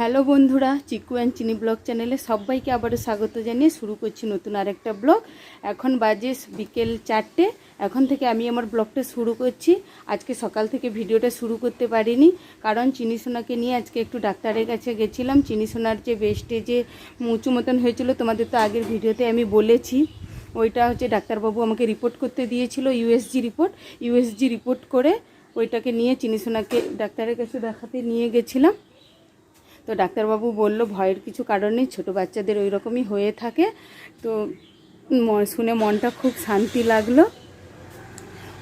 Hello বন্ধুরা, চিকু and চিনি blog চ্যানেলে সবাইকে আবারও স্বাগত জানিয়ে শুরু করছি নতুন আরেকটা ব্লগ। এখন বাজে বিকেল চারটে, এখন থেকে আমি আমার ব্লগটা শুরু করছি। আজকে সকাল থেকে ভিডিওটা শুরু করতে পারিনি, কারণ চিনি সোনাকে নিয়ে আজকে একটু ডাক্তারের কাছে গেছিলাম। চিনি সোনার যে বেস্টে যে উঁচু মতন হয়েছিল, তোমাদের তো আগের ভিডিওতে আমি বলেছি। ওইটা হচ্ছে ডাক্তারবাবু আমাকে রিপোর্ট করতে দিয়েছিল ইউএসজি রিপোর্ট ইউএসজি রিপোর্ট করে ওইটাকে নিয়ে চিনি সোনাকে ডাক্তারের কাছে দেখাতে নিয়ে গেছিলাম। তো ডাক্তারবাবু বলল, ভয়ের কিছু কারণ নেই, ছোটো বাচ্চাদের ওই রকমই হয়ে থাকে। তো শুনে মনটা খুব শান্তি লাগল।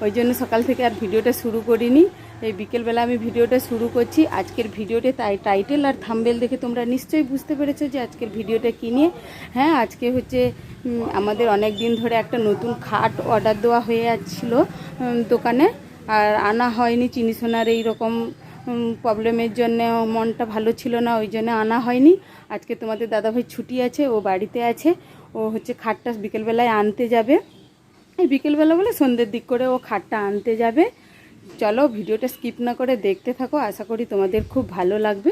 ওই জন্য সকাল থেকে আর ভিডিওটা শুরু করিনি। এই বিকেলবেলা আমি ভিডিওটা শুরু করছি। আজকের ভিডিওতে তাই, টাইটেল আর থাম্বেল দেখে তোমরা নিশ্চয়ই বুঝতে পেরেছ যে আজকের ভিডিওটা কী নিয়ে। হ্যাঁ আজকে হচ্ছে আমাদের অনেক দিন ধরে একটা নতুন খাট অর্ডার দেওয়া হয়ে যাচ্ছিল দোকানে। আর আনা হয়নি, চিনি সোনার এইরকম প্রবলেমের জন্য মনটা ভালো ছিল না, ওই জন্য আনা হয়নি। আজকে তোমাদের দাদাভাই ছুটি আছে, ও বাড়িতে আছে। ও হচ্ছে খাটটা বিকেলবেলায় আনতে যাবে। এই বিকেলবেলা বলে সন্ধ্যের দিক করে ও খাটটা আনতে যাবে। চলো ভিডিওটা স্কিপ না করে দেখতে থাকো, আশা করি তোমাদের খুব ভালো লাগবে।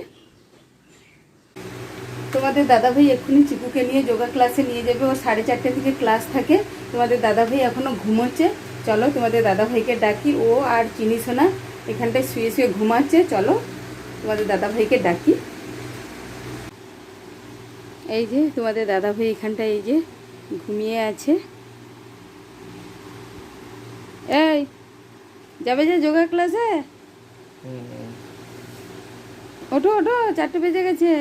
তোমাদের দাদাভাই এক্ষুনি চিকুকে নিয়ে যোগা ক্লাসে নিয়ে যাবে, ও সাড়ে চারটে থেকে ক্লাস থাকে। তোমাদের দাদাভাই এখনও ঘুমোচ্ছে। চলো তোমাদের দাদাভাইকে ডাকি, ও আর চিনি সোনা এখানটায় শুয়ে শুয়ে ঘুমাচ্ছে, চলো তোমাদের দাদাভাইকে ডাকি। এই যে তোমাদের দাদাভাই এখানটায় এই যে ঘুমিয়ে আছে। এই, যাবে যে যোগা ক্লাসে? ওঠো ওঠো, চারটে বেজে গেছে।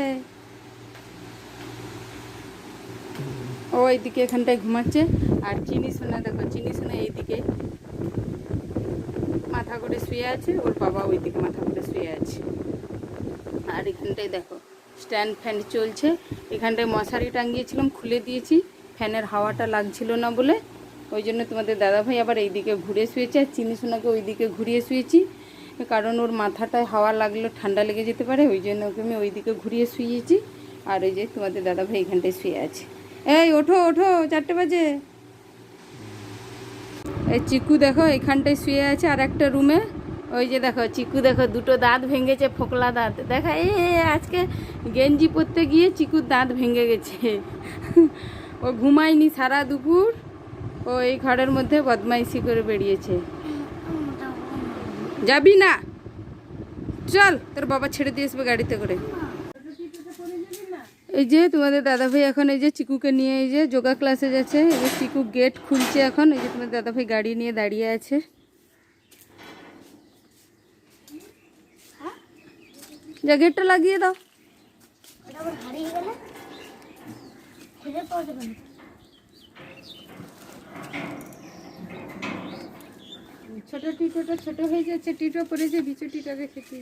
ও, এইদিকে এখানটায় ঘুমাচ্ছে। আর চিনি সোনা, দেখো, চিনি সোনা এইদিকে। মাথা করে শুয়ে আছে, ওর বাবা ওইদিকে মাথা করে শুয়ে আছে। আর এখানটায় দেখো স্ট্যান্ড ফ্যান চলছে। এখানটায় মশারি টাঙিয়েছিলাম, খুলে দিয়েছি। ফ্যানের হাওয়াটা লাগছিল না বলে। ওই জন্য তোমাদের দাদাভাই আবার এইদিকে ঘুরে শুয়েছে, আর চিনি সোনাকে ওইদিকে ঘুরিয়ে শুয়েছি। কারণ ওর মাথাটায় হাওয়া লাগলে, ঠান্ডা লেগে যেতে পারে, ওই জন্য ওকে আমি ওইদিকে ঘুরিয়ে শুয়েছি। আর ওই যে তোমাদের দাদাভাই এখানটায় শুয়ে আছে। এই, ওঠো ওঠো, চারটে বাজে। এই চিকু দেখো এখানটায় শুয়ে আছে আর একটা রুমে। ওই যে দেখো চিকু দেখো দুটো দাঁত ভেঙেছে ফোকলা দাঁত। দেখা এই, আজকে গেঞ্জি পরতে গিয়ে চিকুর দাঁত ভেঙে গেছে। ও ঘুমায়নি সারা দুপুর। ও এই ঘরের মধ্যে বদমাইশি করে বেরিয়েছে। যাবি না? চল তোর বাবা ছেড়ে দিয়ে আসবে গাড়িতে করে। এই যে তোমাদের দাদাভাই এখন এই যে চিকুকে নিয়ে এই যে যোগা ক্লাসে যাচ্ছে, এই যে চিকু গেট খুলছে এখন, এই যে তোমাদের দাদাভাই গাড়ি নিয়ে দাঁড়িয়ে আছে। যা গেটটা লাগিয়ে দাও। ছোট টিটোটা ছোট হয়ে যাচ্ছে, টিটো পড়েছে বিচু টিটো রেখেছি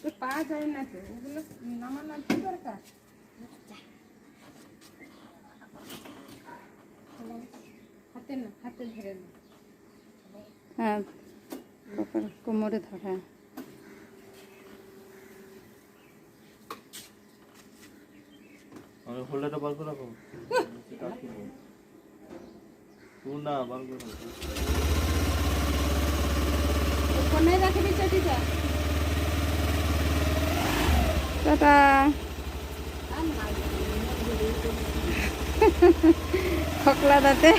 তো পাওয়া যায় না তো ওগুলো নামানোর কি দরকার? হাতে না হাতে ধরে না হ্যাঁ কোমরে ধর হ্যাঁ। আমি হোল্ডারটা বার করে রাখো তুই না বার করে রাখো ফোনে রাখবি চটিটা টাটা। খকলা দাঁতে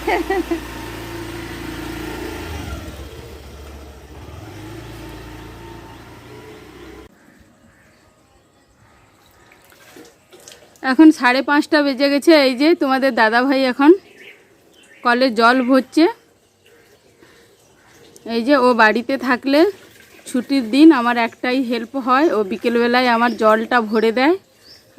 এখন সাড়ে পাঁচটা বেজে গেছে, এই যে তোমাদের দাদা ভাই এখন কলে জল ভরছে। এই যে ও বাড়িতে থাকলে ছুটির দিন আমার একটাই হেল্প হয়। ও বিকেলবেলায় আমার জলটা ভরে দেয়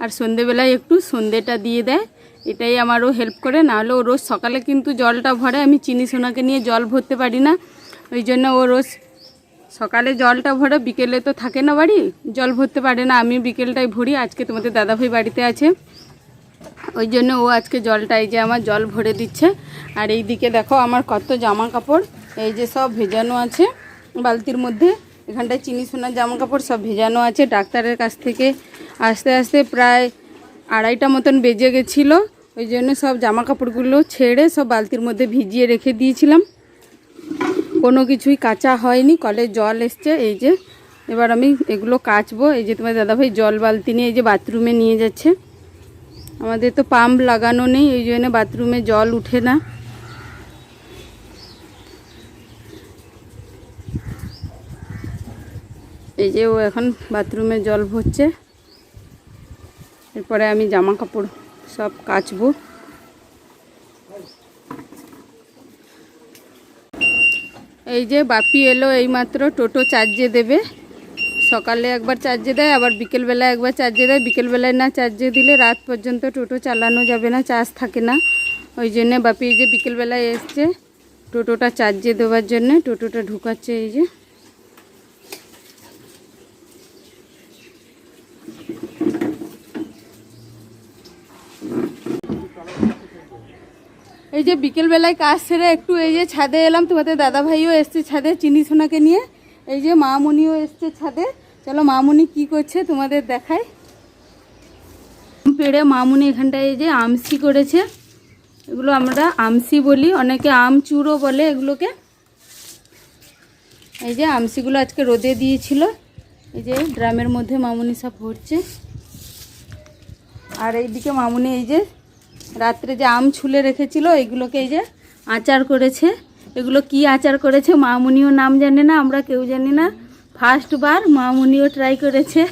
আর সন্ধেবেলায় একটু সন্ধেটা দিয়ে দেয়। এটাই আমারও হেল্প করে। নাহলে ও রোজ সকালে কিন্তু জলটা ভরে। আমি চিনি সোনাকে নিয়ে জল ভরতে পারি না। ওই জন্য ও রোজ সকালে জলটা ভরে, বিকেলে তো থাকে না বাড়ি, জল ভরতে পারে না। আমি বিকেলটাই ভরি। আজকে তোমাদের দাদাভাই বাড়িতে আছে। ওই জন্য ও আজকে জলটা, এই যে আমার জল ভরে দিচ্ছে। আর এই দিকে দেখো আমার কত জামা কাপড়। এই যে সব ভেজানো আছে বালতির মধ্যে। এখানটায় চিনি সোনার জামা কাপড় সব ভেজানো আছে ডাক্তারের কাছ থেকে। আস্তে আস্তে প্রায় আড়াইটা মতন বেজে গেছিল। ওই জন্য সব জামা কাপড়গুলো ছেড়ে সব বালতির মধ্যে ভিজিয়ে রেখে দিয়েছিলাম। কোনো কিছুই কাঁচা হয়নি, কলে জল এসছে। এই যে, এবার আমি এগুলো কাচবো। এই যে তোমার দাদাভাই জল বালতি নিয়ে এই যে বাথরুমে নিয়ে যাচ্ছে। আমাদের তো পাম্প লাগানো নেই, ওই জন্য বাথরুমে জল উঠে না। এই যে ও এখন বাথরুমে জল ভরছে। এরপরে আমি জামা কাপড় সব কাচবো। এই যে বাপি এলো এইমাত্র টোটো চার্জে দেবে। সকালে একবার চার্জে দেয়, আবার বিকেলবেলা একবার চার্জে দেয়। বিকেলবেলায় না চার্জে দিলে রাত পর্যন্ত টোটো চালানো যাবে না, চার্জ থাকে না। ওই জন্যে বাপি এই যে বিকেলবেলায় এসছে টোটোটা চার্জে দেওয়ার জন্যে, টোটোটা ঢুকাচ্ছে এই যে। এই যে বিকেলবেলায় কাজ সেরে একটু এই যে ছাদে এলাম, তোমাদের দাদা ভাইও এসছে ছাদে চিনি সোনাকে নিয়ে। এই যে মামুনিও এসছে ছাদে। চলো মামুনি কি করছে তোমাদের দেখায় পেড়ে মামুনি এখানটায় এই যে আমসি করেছে। এগুলো আমরা আমসি বলি, অনেকে আমচুরো বলে এগুলোকে। এই যে আমসিগুলো আজকে রোদে দিয়েছিল। এই যে ড্রামের মধ্যে মামুনি সব ভরছে। আর এইদিকে মামুনি এই যে রাত্রে যে আম ছুলে রেখেছিল এগুলোকে এই যে আচার করেছে। এগুলো কি আচার করেছে মামুনিও নাম জানে না আমরা কেউ জানি না। ফার্স্ট বার মামুনিও ট্রাই করেছে।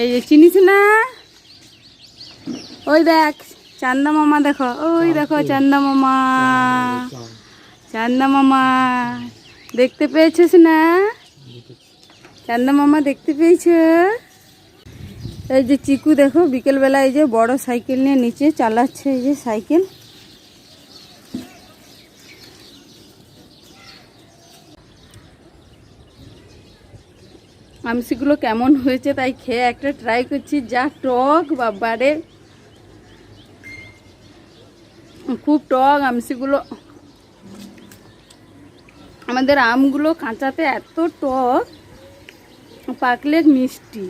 এই যে চিনিস না? ওই দেখ চান্দা মামা দেখো ওই দেখো চান্দা মামা। চান্দা মামা দেখতে পেয়েছিস না? চান্দা মামা দেখতে পেয়েছ? এই যে চিকু দেখো, বিকেলবেলা এই যে বড় সাইকেল নিয়ে নিচে চালাচ্ছে, এই যে সাইকেল। আমসিগুলো কেমন হয়েছে তাই খেয়ে একটা ট্রাই করছি। যা টক বাবারে। খুব টক আমসিগুলো আমাদের আমগুলো কাঁচাতে এত টক। পাকলে মিষ্টি,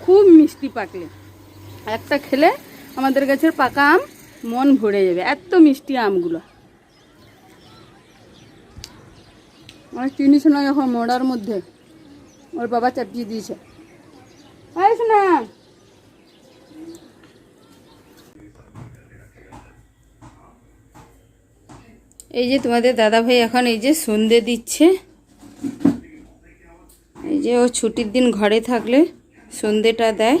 খুব মিষ্টি পাকলে। একটা খেলে আমাদের গাছের পাকা আম, মন ভরে যাবে, এত মিষ্টি আমগুলো। আমার চিনি শোনা এখন মোড়ার মধ্যে, ওর বাবা চাপিয়ে দিয়েছে। শোনা। এই যে তোমাদের দাদা ভাই এখন এই যে সন্ধে দিচ্ছে এই যে ও ছুটির দিন ঘরে থাকলে সন্ধেটা দেয়।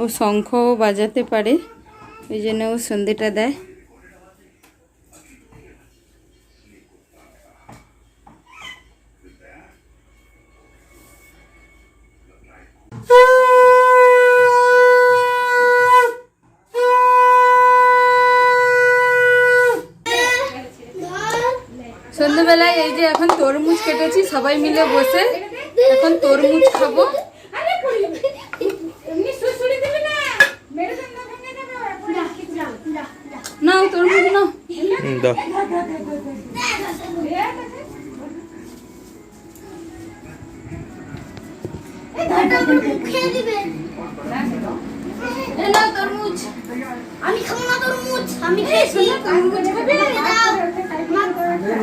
ও শঙ্খও বাজাতে পারে ওই জন্য ও সন্ধেটা দেয়। কেটেছি সবাই মিলে বসে এখন তরমুজ খাব। নাও তরমুজ নাও। আমি খাব না তরমুজ আমি খেয়েছি। তরমুজ। খাবে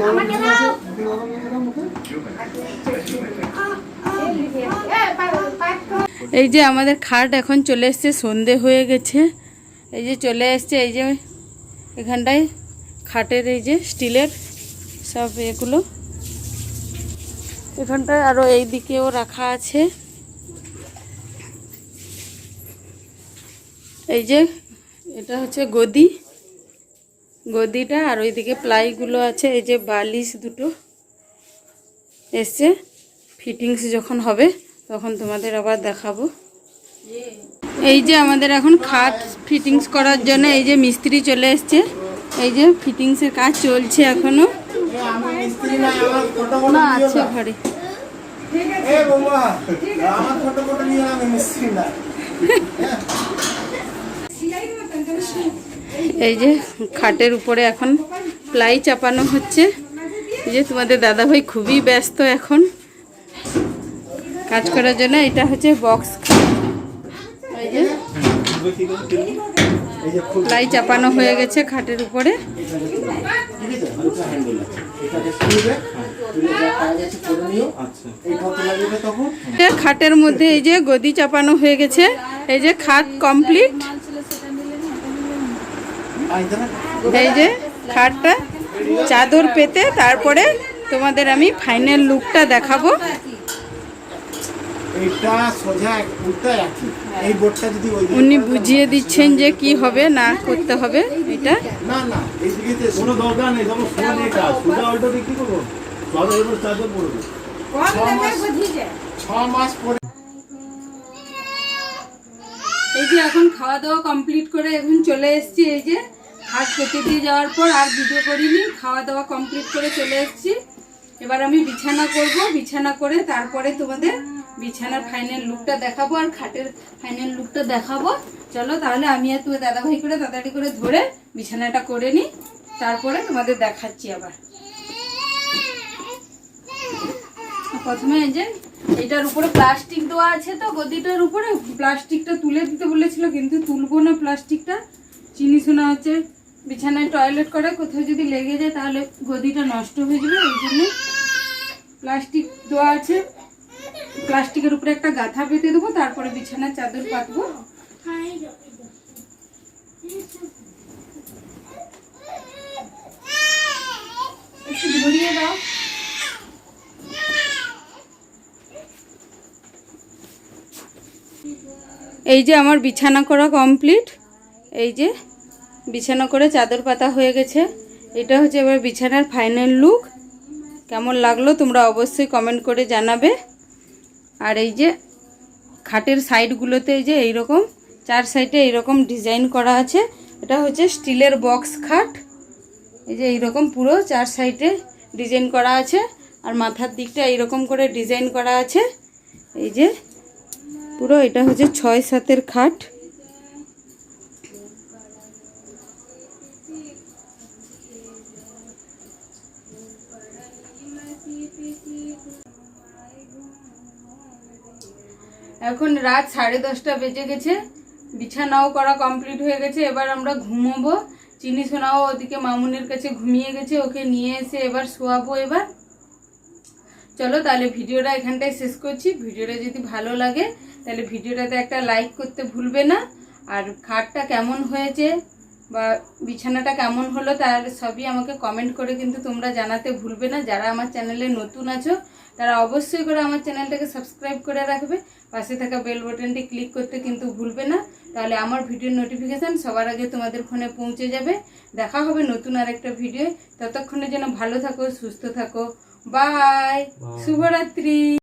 আমাকে দাও। এই যে আমাদের খাট এখন চলে এসছে, সন্ধে হয়ে গেছে। এই যে চলে এসছে, এই যে এখানটায় খাটের এই যে স্টিলের সব এগুলো। এখানটায় আরও এই দিকেও রাখা আছে। এই যে এটা হচ্ছে গদি। গদিটা আর ওইদিকে প্লাইগুলো আছে, এই যে বালিশ দুটো। এসছে। ফিটিংস যখন হবে তখন তোমাদের আবার দেখাবো। এই যে আমাদের এখন খাট ফিটিংস করার জন্য এই যে মিস্ত্রি চলে এসছে। এই যে ফিটিংসের কাজ চলছে এখনও। না আছে ঘরে। এই যে খাটের উপরে এখন প্লাই চাপানো হচ্ছে। যে তোমাদের দাদাভাই খুবই ব্যস্ত এখন। কাজ করার জন্য এটা হচ্ছে বক্স লাই চাপানো হয়ে গেছে খাটের উপরে। খাটের মধ্যে এই যে গদি চাপানো হয়ে গেছে। এই যে খাট কমপ্লিট। এই যে খাটটা চাদর পেতে তারপরে তোমাদের আমি ফাইনাল লুকটা দেখাবো। উনি বুঝিয়ে দিচ্ছেন যে কি হবে না করতে হবে এটা? এই যে এখন খাওয়া দাওয়া কমপ্লিট করে এখন চলে এসেছি এই যে হাত পেতে দিয়ে যাওয়ার পর আর ভিডিও করিনি, খাওয়া দাওয়া কমপ্লিট করে চলে এসেছি। এবার আমি বিছানা করব, বিছানা করে তারপরে তোমাদের বিছানার ফাইনাল লুকটা দেখাবো আর খাটের ফাইনাল লুকটা দেখাবো। চলো তাহলে আমি আর তুমি দাদাভাই করে তাড়াতাড়ি করে ধরে বিছানাটা করে নিই তারপরে তোমাদের দেখাচ্ছি আবার। প্রথমে যে এটার উপরে প্লাস্টিক দেওয়া আছে তো, গদিটার উপরে প্লাস্টিকটা তুলে দিতে বলেছিল, কিন্তু তুলবো না প্লাস্টিকটা চিনি শোনা হচ্ছে বিছানায় টয়লেট করে, কোথাও যদি লেগে যায় তাহলে গদিটা নষ্ট হয়ে যাবে, ওই জন্য প্লাস্টিক দেওয়া আছে। প্লাস্টিকের উপরে একটা গাথা পেতে দেবো, তারপরে বিছানার চাদর পাতবো। দাও। এই যে আমার বিছানা করা কমপ্লিট এই যে বিছানা করে চাদর পাতা হয়ে গেছে। এটা হচ্ছে এবার বিছানার ফাইনাল লুক কেমন লাগল তোমরা অবশ্যই কমেন্ট করে জানাবে। আর এই যে খাটের সাইডগুলোতে এই যে এইরকম, চার সাইডে এইরকম ডিজাইন করা আছে। এটা হচ্ছে স্টিলের বক্স খাট। এই যে এইরকম পুরো চার সাইডে ডিজাইন করা আছে। আর মাথার দিকটা এইরকম করে ডিজাইন করা আছে। এই যে পুরো এটা হচ্ছে ছয় সাতের খাট। এখন রাত সাড়ে দশটা বেজে গেছে। বিছানাও করা কমপ্লিট হয়ে গেছে। এবার আমরা ঘুমোবো। চিনি সোনাও ওদিকে মামুনের কাছে ঘুমিয়ে গেছে। ওকে নিয়ে এসে এবার শোয়াবো এবার। চলো তাহলে ভিডিওটা এখানটায় শেষ করছি। ভিডিওটা যদি ভালো লাগে, তাহলে ভিডিওটাতে একটা লাইক করতে ভুলবে না। আর খাটটা কেমন হয়েছে? বা বিছানাটা কেমন হলো তার সবই আমাকে কমেন্ট করে কিন্তু তোমরা জানাতে ভুলবে না। যারা আমার চ্যানেলে নতুন আছো তারা অবশ্যই করে আমার চ্যানেলটাকে সাবস্ক্রাইব করে রাখবে। পাশে থাকা বেল বাটনটি ক্লিক করতে কিন্তু ভুলবে না। তাহলে আমার ভিডিওর নোটিফিকেশান সবার আগে তোমাদের ফোনে পৌঁছে যাবে। দেখা হবে নতুন আরেকটা ভিডিও ততক্ষণে যেন ভালো থাকো সুস্থ থাকো। বাই শুভরাত্রি!